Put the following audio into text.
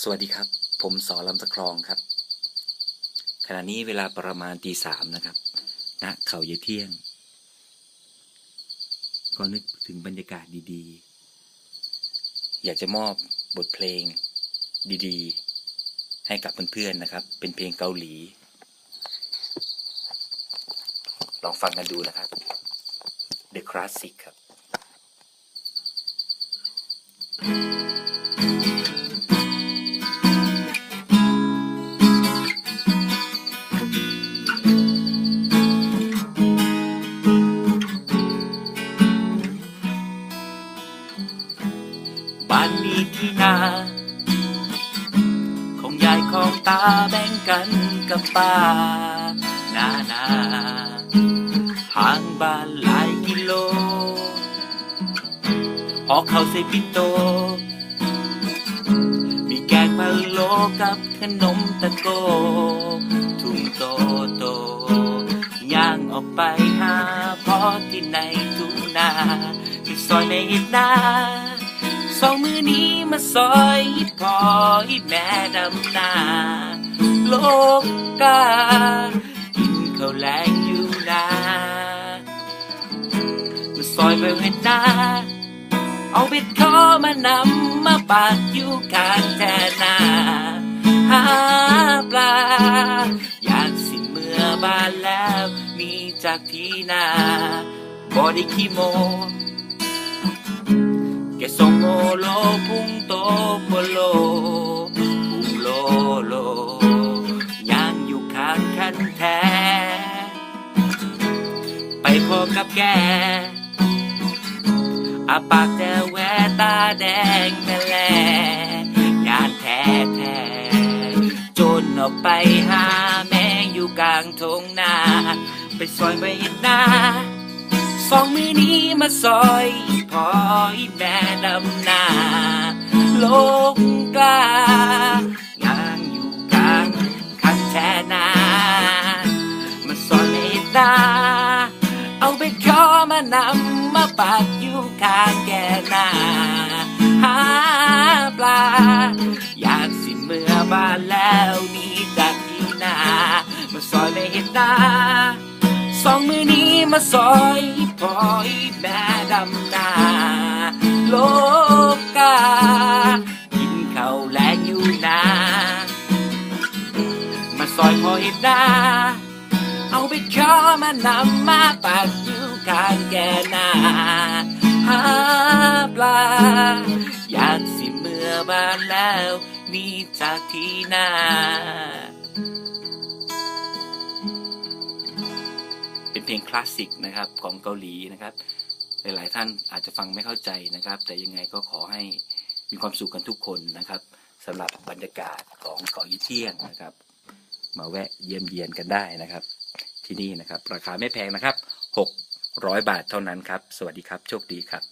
สวัสดีครับ ผมสอลำตะคลองครับ ขณะนี้เวลาประมาณตีสามนะครับณเขาเยายเที่ยง ก็นึกถึงบรรยากาศดีๆ อยากจะมอบบทเพลงดีๆ ให้กับเพื่อนๆนะครับ เป็นเพลงเกาหลี ลองฟังกันดูนะครับ The Classic ครับบ้ ที่นา ของยายของตาแบ่งกันกับป้านานาห่างบ้านหลายกิโลหอเขาใส่ปิโต มีแกงพะโลกับขนมตะโก ทุ่งโตโตย่างออกไปหาพ่อที่ในทุ่งนาที่ซอยในห็ดนา สองมือนี้มาซอยพออีแม่ดำนาโลกกากินข้าวแรงอยู่นามาซอยไปเห็นนาเอาเบ็ดคอมานำมาปากอยู่ข้างแทนาหาปลาอยากสิเมื่อบานแล้วหนี่จากที่นาบ่ได้ขี้โม แกส่งโอโลพุงโตโปโลพุงโลโลย่างอยู่ข้างคันแท้ไปพบกับแกอาปากแต่แววตาแดงแม่แลยานแท้แท้จนออกไปหาแม่อยู่กลางทงนา ไปซอยไปเห็นหน้าสองมือนี้มาซอย พ่ออีแม่ดำนาลกกลายางอยู่กลางคันแช่นามาซอยในตาเอาไปขอมานำมาปากอยู่ข้างแกนาหาปลา อยากสิเมื่อบ้านแล้วนี่จากที่นามาซอยในเห็นนาสองมือนี้มาซอยพ่ออีแม่ดำนา ซอยพ่ออีนาเอาไปขอมานำมาปากอยู่ข้างแกนาหาปลาอยากสิเมื่อบ้านแล้วนี่จากที่นาเป็นเพลงคลาสสิกนะครับของเกาหลีนะครับ หลาย ๆ ท่านอาจจะฟังไม่เข้าใจนะครับ แต่ยังไงก็ขอให้มีความสุขกันทุกคนนะครับสำหรับบรรยากาศของเกาะยี่เที่ยงนะครับ มาแวะเยี่ยมเยียนกันได้นะครับ ที่นี่นะครับ ราคาไม่แพงนะครับ 600 บาทเท่านั้นครับ สวัสดีครับ โชคดีครับ